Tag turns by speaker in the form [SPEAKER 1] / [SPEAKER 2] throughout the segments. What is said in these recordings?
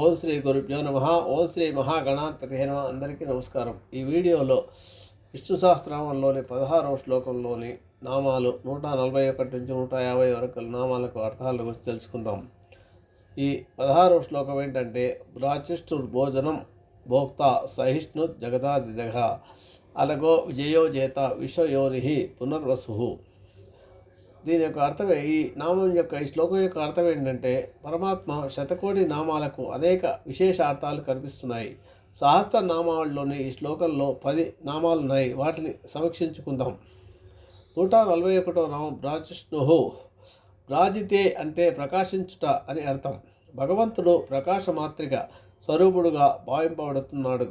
[SPEAKER 1] ఓం శ్రీ గురుభ్యో నమ. ఓం శ్రీ మహాగణాధిపతి నమ. అందరికీ నమస్కారం. ఈ వీడియోలో విష్ణు సహస్రనామంలోని పదహారవ శ్లోకంలోని నామాలు నూట నలభై ఒకటి నుంచి నూట యాభై వరకు నామాలకు అర్థాల గురించి తెలుసుకుందాం. ఈ పదహారవ శ్లోకం ఏంటంటే రాచిష్ఠుర్ భోజనం భోక్త సహిష్ణు జగదాది జగ అలగో విజయో జేత విశ్వయోని పునర్వసు. దీని యొక్క అర్థమే ఈ నామం యొక్క ఈ శ్లోకం యొక్క అర్థం ఏంటంటే పరమాత్మ శతకోటి నామాలకు అనేక విశేష అర్థాలు కనిపిస్తున్నాయి. సహస్ర నామాల్లోని ఈ శ్లోకంలో పది నామాలు ఉన్నాయి వాటిని సమీక్షించుకుందాం. నూట నలభై ఒకటో నామం బ్రాజిష్ణు బ్రాజితే అంటే ప్రకాశించుట అని అర్థం. భగవంతుడు ప్రకాశమాత్రిక స్వరూపుడుగా భావింపబడుతున్నాడు.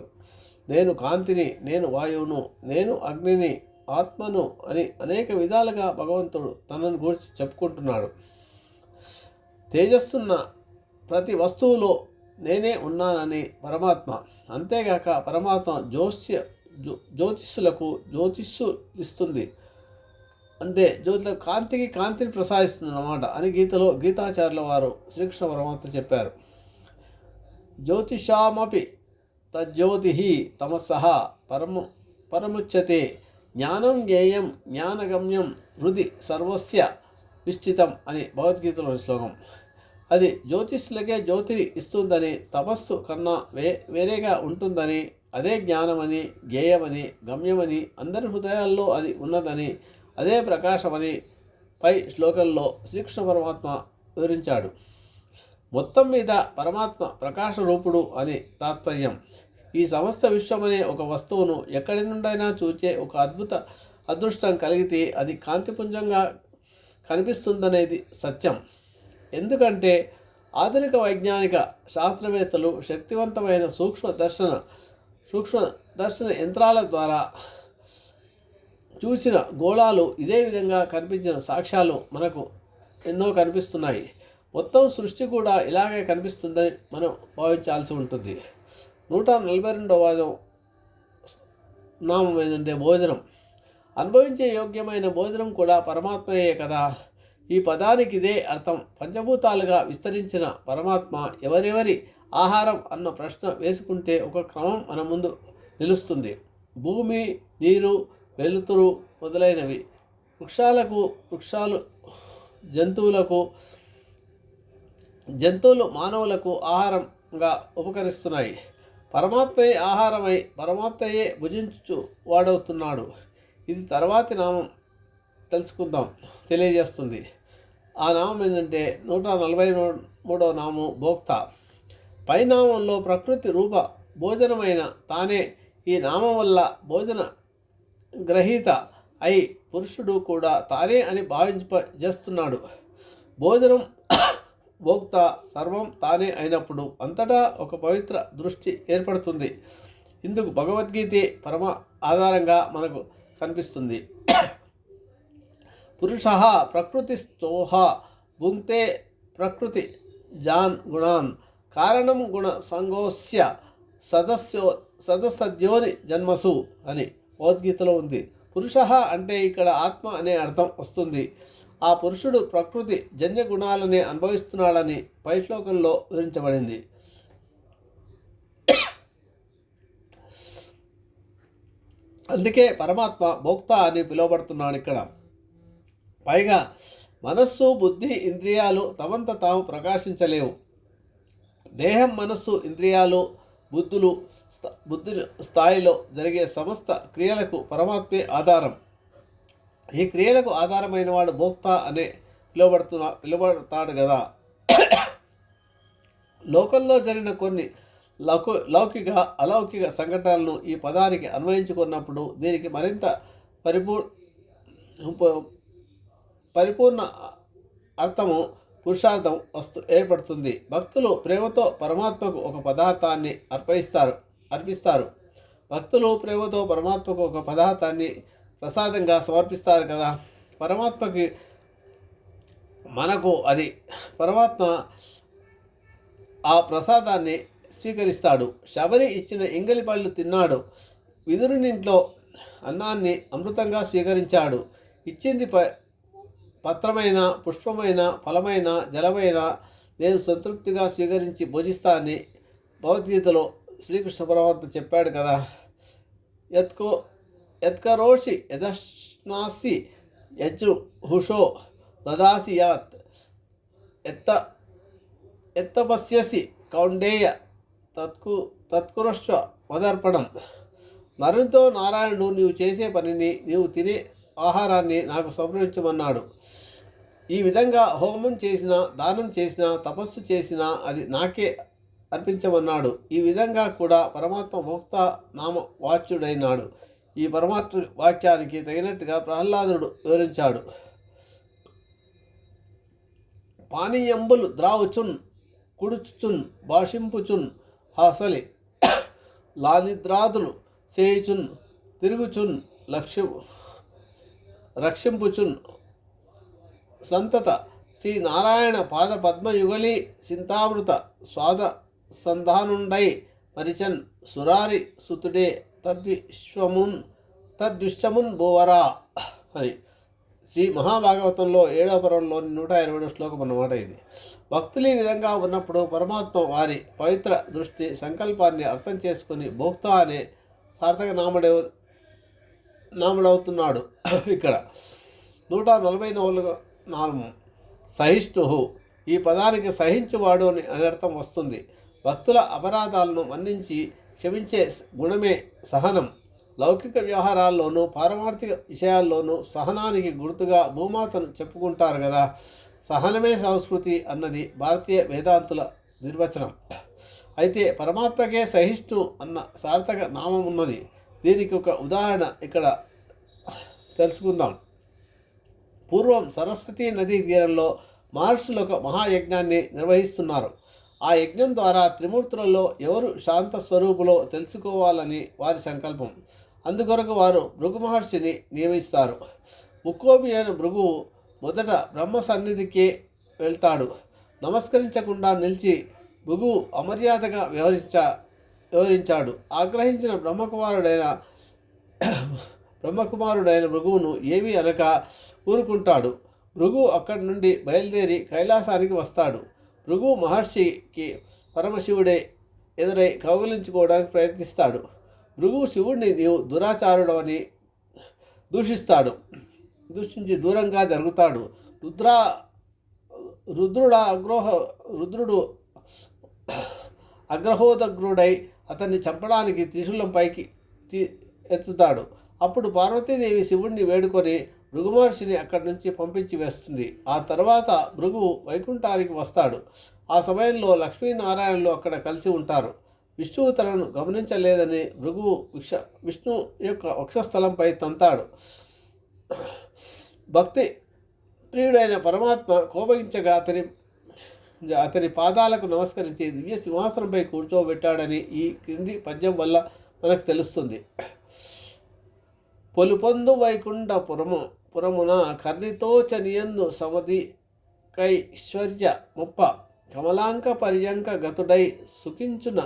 [SPEAKER 1] నేను కాంతిని నేను వాయువును నేను అగ్నిని ఆత్మను అని అనేక విధాలుగా భగవంతుడు తనను గురించి చెప్పుకుంటున్నాడు. తేజస్సున్న ప్రతి వస్తువులో నేనే ఉన్నానని పరమాత్మ. అంతేగాక పరమాత్మ జ్యోత్స్య జ్యో జ్యోతిష్యులకు జ్యోతిష్సు ఇస్తుంది అంటే జ్యోతుల కాంతికి కాంతిని ప్రసాదిస్తుంది అన్నమాట అని గీతలో గీతాచార్యుల వారు శ్రీకృష్ణ పరమాత్మ చెప్పారు. జ్యోతిషామపి తజ్జ్యోతి తమస్సహ పరము పరముచ్యతే జ్ఞానం జ్ఞేయం జ్ఞానగమ్యం హృది సర్వస్య విశ్చితం అని భగవద్గీతలో శ్లోకం. అది జ్యోతిష్లకే జ్యోతిని ఇస్తుందని తపస్సు కన్నా వే వేరేగా ఉంటుందని అదే జ్ఞానమని జ్ఞేయమని గమ్యమని అందరి హృదయాల్లో అది ఉన్నదని అదే ప్రకాశమని పై శ్లోకంలో శ్రీకృష్ణ పరమాత్మ వివరించాడు. మొత్తం మీద పరమాత్మ ప్రకాశ రూపుడు అని తాత్పర్యం. ఈ సమస్త విశ్వమనే ఒక వస్తువును ఎక్కడి నుండైనా చూచే ఒక అద్భుత అదృష్టం కలిగితే అది కాంతిపుంజంగా కనిపిస్తుందనేది సత్యం. ఎందుకంటే ఆధునిక వైజ్ఞానిక శాస్త్రవేత్తలు శక్తివంతమైన సూక్ష్మ దర్శన సూక్ష్మ దర్శన యంత్రాల ద్వారా చూసిన గోళాలు ఇదే విధంగా కనిపించిన సాక్ష్యాలు మనకు ఎన్నో కనిపిస్తున్నాయి. మొత్తం సృష్టి కూడా ఇలాగే కనిపిస్తుందని మనం భావించాల్సి ఉంటుంది. నూట నలభై రెండవ నామం ఏంటంటే భోజనం. అనుభవించే యోగ్యమైన భోజనం కూడా పరమాత్మయే కదా. ఈ పదానికి ఇదే అర్థం. పంచభూతాలుగా విస్తరించిన పరమాత్మ ఎవరెవరి ఆహారం అన్న ప్రశ్న వేసుకుంటే ఒక క్రమం మన ముందు నిలుస్తుంది. భూమి నీరు వెలుతురు మొదలైనవి. వృక్షాలకు వృక్షాలు జంతువులకు జంతువులు మానవులకు ఆహారంగా ఉపకరిస్తున్నాయి. పరమాత్మయే ఆహారమై పరమాత్మయే భుజించు వాడవుతున్నాడు. ఇది తర్వాతి నామం తెలుసుకుందాం. తెలియజేస్తుంది. ఆ నామం ఏంటంటే నూట నలభై మూడవ నామం భోక్త. పై నామంలో ప్రకృతి రూప భోజనమైన తానే ఈ నామం వల్ల భోజన గ్రహీత అయి పురుషుడు కూడా తానే అని భావింప చేస్తున్నాడు భోజనం భోక్త సర్వం తానే అయినప్పుడు అంతటా ఒక పవిత్ర దృష్టి ఏర్పడుతుంది. ఇందుకు భగవద్గీతే పరమ ఆధారంగా మనకు కనిపిస్తుంది. పురుష ప్రకృతి స్తోహ భుంక్తే ప్రకృతి జాన్ గుణాన్ కారణం గుణ సంగోస్య సదస్యో సదసద్యోని జన్మసు అని భగవద్గీతలో ఉంది. పురుష అంటే ఇక్కడ ఆత్మ అనే అర్థం వస్తుంది. ఆ పురుషుడు ప్రకృతి జన్య గుణాలని అనుభవిస్తున్నాడని పై శ్లోకంలో వివరించబడింది. అందుకే పరమాత్మ భోక్త అని పిలువబడుతున్నాడు ఇక్కడ. పైగా మనస్సు బుద్ధి ఇంద్రియాలు తమంత తాము ప్రకాశించలేవు. దేహం మనస్సు ఇంద్రియాలు బుద్ధులు బుద్ధి స్థాయిలో జరిగే సమస్త క్రియలకు పరమాత్మే ఆధారం. ఈ క్రియలకు ఆధారమైన వాడు భోక్త అనే పిలువబడుతున్నా పిలువబడతాడు కదా లోకంలో జరిగిన కొన్ని లౌక లౌకిక అలౌకిక సంఘటనలను ఈ పదానికి అన్వయించుకున్నప్పుడు దీనికి మరింత పరిపూర్ పరిపూర్ణ అర్థము పురుషార్థం వస్తు ఏర్పడుతుంది. భక్తులు ప్రేమతో పరమాత్మకు ఒక పదార్థాన్ని అర్పిస్తారు అర్పిస్తారు. భక్తులు ప్రేమతో పరమాత్మకు ఒక పదార్థాన్ని ప్రసాదంగా సమర్పిస్తారు కదా. పరమాత్మకి మనకు అది పరమాత్మ ఆ ప్రసాదాన్ని స్వీకరిస్తాడు. శబరి ఇచ్చిన ఎంగలి పళ్ళు తిన్నాడు. విదురునింట్లో అన్నాన్ని అమృతంగా స్వీకరించాడు. ఇచ్చింది ప పత్రమైన పుష్పమైన ఫలమైన జలమైన నేను సంతృప్తిగా స్వీకరించి భోజిస్తానని భగవద్గీతలో శ్రీకృష్ణ పరమాత్మ చెప్పాడు కదా. యత్కో యత్కరోషి యదశ్నాసి యజు హుషో దదాసి యాత్ ఎత్త ఎత్తపస్యసి కౌండేయ తత్కు తత్కురస్వ మదర్పణం నరునితో నారాయణుడు నీవు చేసే పనిని నీవు తినే ఆహారాన్ని నాకు సమర్పించమన్నాడు. ఈ విధంగా హోమం చేసినా దానం చేసినా తపస్సు చేసినా అది నాకే అర్పించమన్నాడు. ఈ విధంగా కూడా పరమాత్మ భోక్త నామ వాచ్యుడైనాడు. ఈ పరమాత్మ వాక్యానికి తగినట్టుగా ప్రహ్లాదుడు వివరించాడు. పానీయంబులు ద్రావుచున్ కుడుచుచున్ భాషింపుచున్ హాసలి లానిద్రాదులు చేయుచున్ తిరుగుచున్ లక్ష్య రక్షింపుచున్ సంతత శ్రీ నారాయణ పాద పద్మయుగళి చింతామృత స్వాద సంధానుండై మరిచన్ సురారి సుతుడే తద్విశ్వమున్ తద్విశ్వమున్ భువరా. అని శ్రీ మహాభాగవతంలో ఏడవ పర్వంలోని నూట ఇరవై ఏడవ శ్లోకం అన్నమాట ఇది. భక్తులు ఈ విధంగా ఉన్నప్పుడు పరమాత్మ వారి పవిత్ర దృష్టి సంకల్పాన్ని అర్థం చేసుకుని భోక్త అనే సార్థక నామడే నాముడవుతున్నాడు. ఇక్కడ నూట నలభై నాలుగు నాలుగు. సహిష్ణు ఈ పదానికి సహించువాడు అని అని అర్థం వస్తుంది. భక్తుల అపరాధాలను మన్నించి క్షమించే గుణమే సహనం. లౌకిక వ్యవహారాల్లోనూ పారమార్థిక విషయాల్లోనూ సహనానికి గుర్తుగా భూమాతను చెప్పుకుంటారు కదా సహనమే సంస్కృతి అన్నది భారతీయ వేదాంతుల నిర్వచనం. అయితే పరమాత్మకే సహిష్ణు అన్న సార్థక నామం ఉన్నది దీనికి ఒక ఉదాహరణ ఇక్కడ తెలుసుకుందాం. పూర్వం సరస్వతీ నదీ తీరంలో మహర్షులు ఒక మహాయజ్ఞాన్ని నిర్వహిస్తున్నారు. ఆ యజ్ఞం ద్వారా త్రిమూర్తులలో ఎవరు శాంత స్వరూపులో తెలుసుకోవాలని వారి సంకల్పం. అందుకొరకు వారు భృగు మహర్షిని నియమిస్తారు. ముక్కోపి అయిన భృగువు మొదట బ్రహ్మ సన్నిధికే వెళ్తాడు. నమస్కరించకుండా నిలిచి భృగువు అమర్యాదగా వ్యవహరించ వ్యవహరించాడు. ఆగ్రహించిన బ్రహ్మకుమారుడైన బ్రహ్మకుమారుడైన భృగువును ఏమీ అనక ఊరుకుంటాడు. భృగు అక్కడి నుండి బయలుదేరి కైలాసానికి వస్తాడు. భృగు మహర్షికి పరమశివుడే ఎదురై కౌగిలించుకోవడానికి ప్రయత్నిస్తాడు. భృగు శివుడిని నీవు దురాచారుడవని దూషిస్తాడు. దూషించి దూరంగా జరుగుతాడు. రుద్రా రుద్రుడ అగ్రోహ రుద్రుడు అగ్రహోదగ్రుడై అతన్ని చంపడానికి త్రిశూలం పైకి ఎత్తుతాడు. అప్పుడు పార్వతీదేవి శివుణ్ణి వేడుకొని భృగు మహర్షిని అక్కడి నుంచి పంపించి వేస్తుంది. ఆ తర్వాత భృగువు వైకుంఠానికి వస్తాడు. ఆ సమయంలో లక్ష్మీనారాయణలు అక్కడ కలిసి ఉంటారు. విష్ణువు తనను గమనించలేదని భృగువు విక్ష విష్ణు యొక్క వక్షస్థలంపై తంతాడు. భక్తి ప్రియుడైన పరమాత్మ కోపగించగా అతని అతని పాదాలకు నమస్కరించి దివ్య సింహాసనంపై కూర్చోబెట్టాడని ఈ క్రింది పద్యం వల్ల మనకు తెలుస్తుంది. పొలుపొందు వైకుంఠ పురము పురమున కర్ణితోచనియందు సమది కైశ్వర్య ముప్ప కమలాంక పర్యంక గతుడై సుఖించున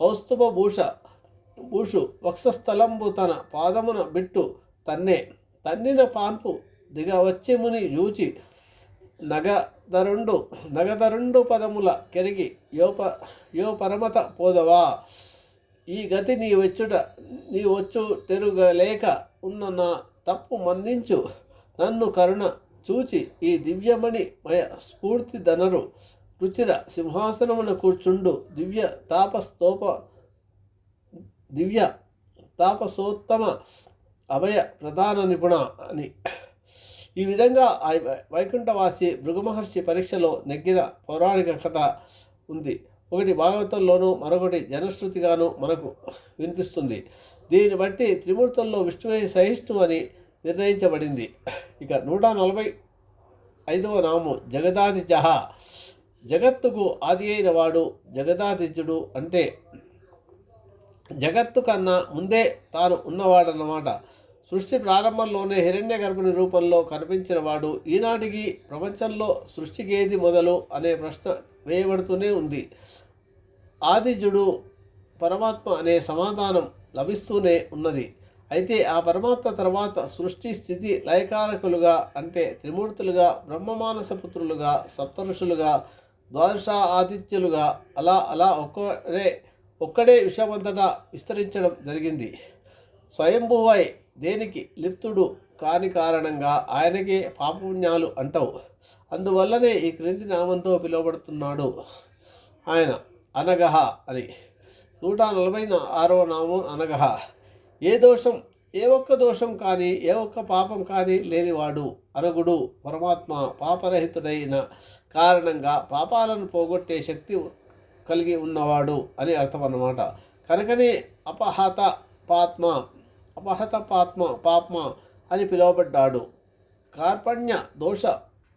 [SPEAKER 1] కౌస్తుభభూష భూషు వక్షస్థలంబు తన పాదమున బిట్టు తన్నే తన్నిన పాన్పు దిగవచ్చి ముని యూచి నగదరుండు నగదరుండు పదముల కెరిగి యోప యో పరమత పోదవా? ఈ గతి నీ వచ్చుట నీ వచ్చు తెరుగలేక ఉన్న నా తప్పు మన్నించు. నన్ను కరుణ చూచి ఈ దివ్యమణి మయ స్ఫూర్తి ధనరు రుచిర సింహాసనమున కూర్చుండు. దివ్య తాపస్తోప దివ్య తాపసోత్తమ అభయ ప్రధాన నిపుణ అని. ఈ విధంగా ఆ వైకుంఠవాసి భృగు మహర్షి పరీక్షలో నెగ్గిన పౌరాణిక కథ ఉంది. ఒకటి భాగవతంలోనూ మరొకటి జనశ్రుతిగాను మనకు వినిపిస్తుంది. దీన్ని బట్టి త్రిమూర్తుల్లో విష్ణువే సహిష్ణు అని నిర్ణయించబడింది. ఇక నూట నలభై ఐదవ నామం జగదాదిజహ జగత్తుకు ఆది అయిన వాడు జగదాదిత్యుడు అంటే జగత్తు కన్నా ముందే తాను ఉన్నవాడన్నమాట. సృష్టి ప్రారంభంలోనే హిరణ్య గర్భుని రూపంలో కనిపించిన వాడు ఈనాటికి ప్రపంచంలో సృష్టికేది మొదలు అనే ప్రశ్న వేయబడుతూనే ఉంది. ఆదిజుడు పరమాత్మ అనే సమాధానం లభిస్తూనే ఉన్నది. అయితే ఆ పరమాత్మ తర్వాత సృష్టి స్థితి లయకారకులుగా అంటే త్రిమూర్తులుగా బ్రహ్మమానస పుత్రులుగా సప్తఋషులుగా ద్వాదశ ఆదిత్యులుగా అలా అలా ఒక్కరే ఒక్కడే విషమంతటా విస్తరించడం జరిగింది. స్వయంభువై దేనికి? లిప్తుడు కాని కారణంగా ఆయనకే పాపపుణ్యాలు అంటవు. అందువల్లనే ఈ క్రింది నామంతో పిలువబడుతున్నాడు ఆయన అనగహ అని. నూట నలభై ఆరవ నామం అనగహ. ఏ దోషం? ఏ ఒక్క దోషం కానీ ఏ ఒక్క పాపం కానీ లేనివాడు అనగుడు పరమాత్మ పాపరహితుడైన కారణంగా పాపాలను పోగొట్టే శక్తి కలిగి ఉన్నవాడు అని అర్థం అన్నమాట కనుకనే అపహత పాత్మ అపహత పాత్మ పాప్మ అని పిలువబడ్డాడు. కార్పణ్య దోష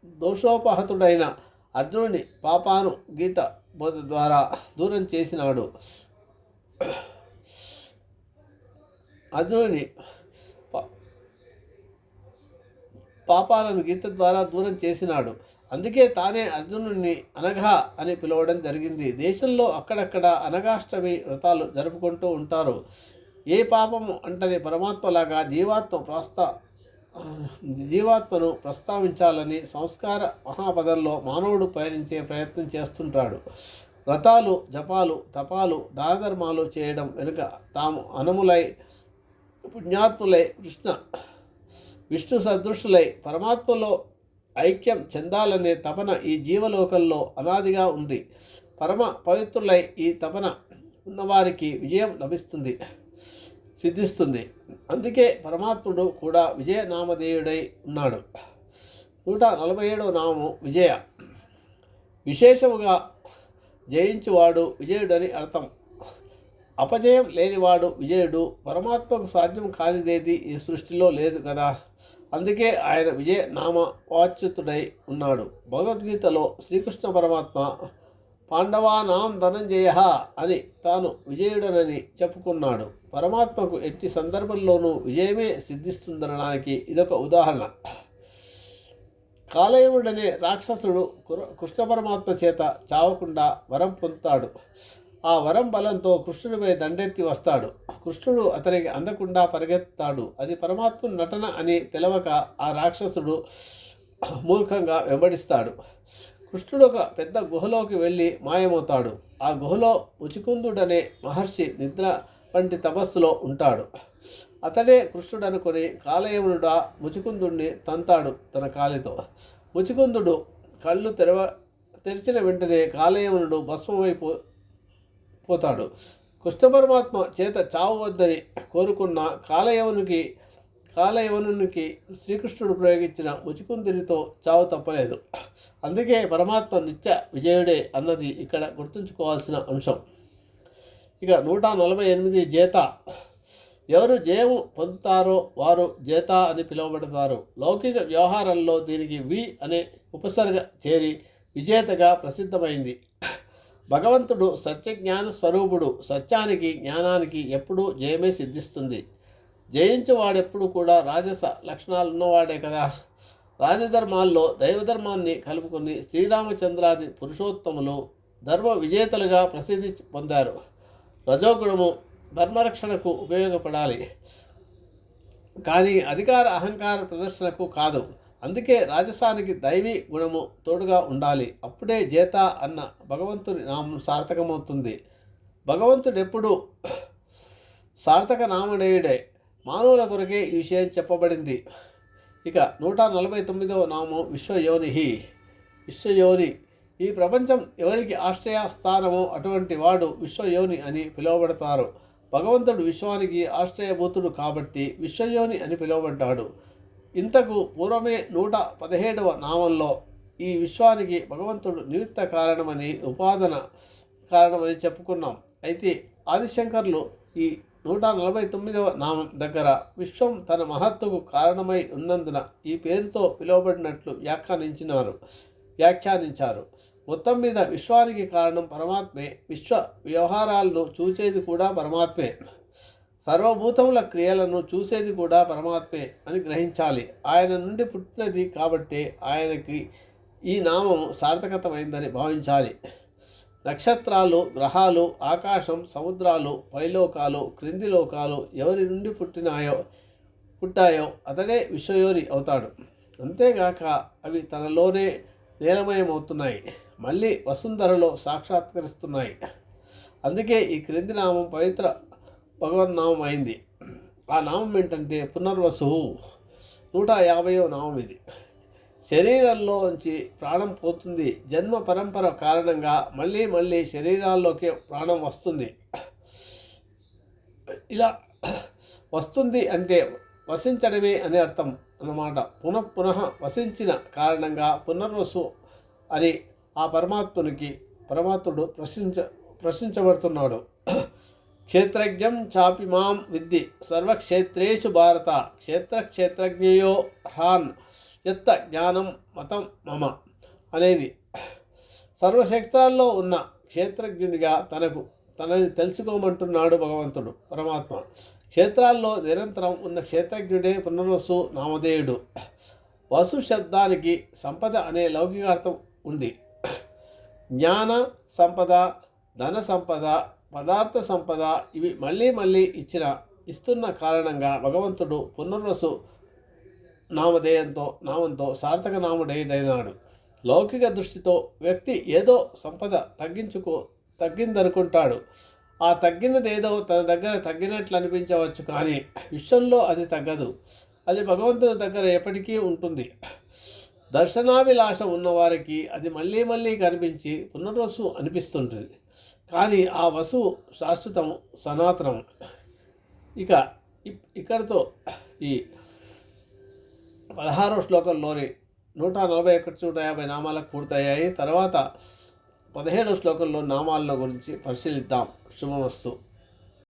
[SPEAKER 1] దోషోపహతుడైన అర్జునుని పాపాను గీత బోధ ద్వారా దూరం చేసినాడు. అర్జునుని పా- పాపాలను గీత ద్వారా దూరం చేసినాడు. అందుకే తానే అర్జునుడిని అనఘా అని పిలవడం జరిగింది. దేశంలో అక్కడక్కడ అనగాష్టమి వ్రతాలు జరుపుకుంటూ ఉంటారు. ఏ పాపము అంటది పరమాత్మలాగా జీవాత్మ ప్రస్తా జీవాత్మను ప్రస్తావించాలని సంస్కార మహాపదంలో మానవుడు పయనించే ప్రయత్నం చేస్తుంటాడు. వ్రతాలు జపాలు తపాలు దానధర్మాలు చేయడం వెనుక తాము అనములై పుణ్యాత్ములై కృష్ణ విష్ణు సదృశులై పరమాత్మలో ఐక్యం చెందాలనే తపన ఈ జీవలోకంలో అనాదిగా ఉంది. పరమ పవిత్రులై ఈ తపన ఉన్నవారికి విజయం లభిస్తుంది. సిద్ధిస్తుంది. అందుకే పరమాత్ముడు కూడా విజయనామధేయుడై ఉన్నాడు. నూట నలభై ఏడవ నామము విజయ. విశేషముగా జయించువాడు విజయుడని అర్థం. అపజయం లేనివాడు విజయుడు పరమాత్మకు సాధ్యం కానిదేది ఈ సృష్టిలో లేదు కదా. అందుకే ఆయన విజయ నామ వాచ్యుతుడై ఉన్నాడు. భగవద్గీతలో శ్రీకృష్ణ పరమాత్మ పాండవానాం ధనంజయ అని తాను విజయుడనని చెప్పుకున్నాడు. పరమాత్మకు ఎట్టి సందర్భంలోనూ విజయమే సిద్ధిస్తుందనడానికి ఇదొక ఉదాహరణ. కాలయముడనే రాక్షసుడు కృష్ణ పరమాత్మ చేత చావకుండా వరం పొందుతాడు. ఆ వరం బలంతో కృష్ణుడిపై దండెత్తి వస్తాడు. కృష్ణుడు అతనికి అందకుండా పరిగెత్తాడు. అది పరమాత్మ నటన అని తెలవక ఆ రాక్షసుడు మూర్ఖంగా వెంబడిస్తాడు. కృష్ణుడు ఒక పెద్ద గుహలోకి వెళ్ళి మాయమవుతాడు. ఆ గుహలో ముచికుందుడనే మహర్షి నిద్ర వంటి తపస్సులో ఉంటాడు. అతడే కృష్ణుడు అనుకుని కాలయమునుడా ముచికుందుడిని తంతాడు తన కాలితో. ముచికుందుడు కళ్ళు తెరవ తెరిచిన వెంటనే కాలయమునుడు భస్మమైపో పోతాడు. కృష్ణ పరమాత్మ చేత చావు వద్దని కోరుకున్న కాలయవనునికి కాలయవనునికి శ్రీకృష్ణుడు ప్రయోగించిన ముచికుందునితో చావు తప్పలేదు. అందుకే పరమాత్మ నిత్య విజయుడే అన్నది ఇక్కడ గుర్తుంచుకోవాల్సిన అంశం. ఇక నూట నలభై ఎనిమిది జేత. ఎవరు జయము పొందుతారో వారు జేత అని పిలువబడతారు. లౌకిక వ్యవహారంలో దీనికి వి అనే ఉపసర్గ చేరి విజేతగా ప్రసిద్ధమైంది. భగవంతుడు సత్యజ్ఞాన స్వరూపుడు. సత్యానికి జ్ఞానానికి ఎప్పుడూ జయమే సిద్ధిస్తుంది. జయించేవాడెప్పుడు కూడా రాజస లక్షణాలు ఉన్నవాడే కదా. రాజధర్మాల్లో దైవధర్మాన్ని కలుపుకొని శ్రీరామచంద్రాది పురుషోత్తములు ధర్మ విజేతలుగా ప్రసిద్ధి పొందారు. రజోగుణము ధర్మరక్షణకు ఉపయోగపడాలి. కానీ అధికార అహంకార ప్రదర్శనకు కాదు. అందుకే రాజసానికి దైవీ గుణము తోడుగా ఉండాలి. అప్పుడే జేత అన్న భగవంతుని నామం సార్థకమవుతుంది. భగవంతుడు ఎప్పుడు సార్థక నామడేయుడే మానవుల కొరకే ఈ విషయం చెప్పబడింది. ఇక నూట నలభై తొమ్మిదవ నామం విశ్వయోని విశ్వయోని ఈ ప్రపంచం ఎవరికి ఆశ్రయ స్థానమో అటువంటి వాడు విశ్వయోని అని పిలువబడతారు. భగవంతుడు విశ్వానికి ఆశ్రయభూతుడు కాబట్టి విశ్వయోని అని పిలువబడ్డాడు. ఇంతకు పూర్వమే నూట పదిహేడవ నామంలో ఈ విశ్వానికి భగవంతుడు నిమిత్త కారణమని ఉపాదన కారణమని చెప్పుకున్నాం. అయితే ఆదిశంకర్లు ఈ నూట నలభై తొమ్మిదవ నామం దగ్గర విశ్వం తన మహత్తుకు కారణమై ఉన్నందున ఈ పేరుతో పిలువబడినట్లు వ్యాఖ్యానించినారు. వ్యాఖ్యానించారు. మొత్తం మీద విశ్వానికి కారణం పరమాత్మే. విశ్వ వ్యవహారాలను చూచేది కూడా పరమాత్మే. సర్వభూతముల క్రియలను చూసేది కూడా పరమాత్మే అని గ్రహించాలి. ఆయన నుండి పుట్టినది కాబట్టి ఆయనకి ఈ నామం సార్థకతమైందని భావించాలి. నక్షత్రాలు గ్రహాలు ఆకాశం సముద్రాలు పైలోకాలు క్రింది లోకాలు ఎవరి నుండి పుట్టినాయో పుట్టాయో అతడే విశ్వయోని అవుతాడు. అంతేగాక అవి తనలోనే లీలమయమవుతున్నాయి. మళ్ళీ వసుంధరలో సాక్షాత్కరిస్తున్నాయి. అందుకే ఈ క్రింది నామం పవిత్ర భగవన్నామం అయింది ఆ నామం ఏంటంటే పునర్వసువు నూట యాభైవ నామం ఇది. శరీరంలో నుంచి ప్రాణం పోతుంది. జన్మ పరంపర కారణంగా మళ్ళీ మళ్ళీ శరీరాల్లోకి ప్రాణం వస్తుంది. ఇలా వస్తుంది అంటే వసించడమే అనే అర్థం. అన్నమాట. పునః పునః వసించిన కారణంగా పునర్వసు అని ఆ పరమాత్మునికి పరమాత్ముడు ప్రశ్నించ ప్రశ్నించబడుతున్నాడు. క్షేత్రజ్ఞం చాపి మాం విద్ది సర్వక్షేత్రేషు భారత క్షేత్ర క్షేత్రజ్ఞయో హ్రాన్ ఎత్త జ్ఞానం మతం మమ అనేది. సర్వక్షేత్రాల్లో ఉన్న క్షేత్రజ్ఞునిగా తనకు తనని తెలుసుకోమంటున్నాడు భగవంతుడు పరమాత్మ. క్షేత్రాల్లో నిరంతరం ఉన్న క్షేత్రజ్ఞుడే పునర్వసు నామధేయుడు. వసు శబ్దానికి సంపద అనే లౌకికార్థం ఉంది. జ్ఞాన సంపద ధన సంపద పదార్థ సంపద ఇవి మళ్ళీ మళ్ళీ ఇచ్చిన ఇస్తున్న కారణంగా భగవంతుడు పునర్వసు నామధేయంతో నామంతో సార్థక నాముడైనాడు. లౌకిక దృష్టితో వ్యక్తి ఏదో సంపద తగ్గించుకో తగ్గిందనుకుంటాడు. ఆ తగ్గినదేదో తన దగ్గర తగ్గినట్లు అనిపించవచ్చు కానీ విశ్వంలో అది తగ్గదు. అది భగవంతుని దగ్గర ఎప్పటికీ ఉంటుంది. దర్శనాభిలాష ఉన్నవారికి అది మళ్ళీ మళ్ళీ కనిపించి పునర్వసు అనిపిస్తుంటుంది. కానీ ఆ వసువు శాశ్వతం సనాతనం. ఇక ఇక్కడితో ఈ పదహారో శ్లోకంలోని నూట నలభై ఒకటి నూట యాభై నామాలకు పూర్తయ్యాయి. తర్వాత పదిహేడో శ్లోకంలో నామాల గురించి పరిశీలిద్దాం. శుభమస్తు.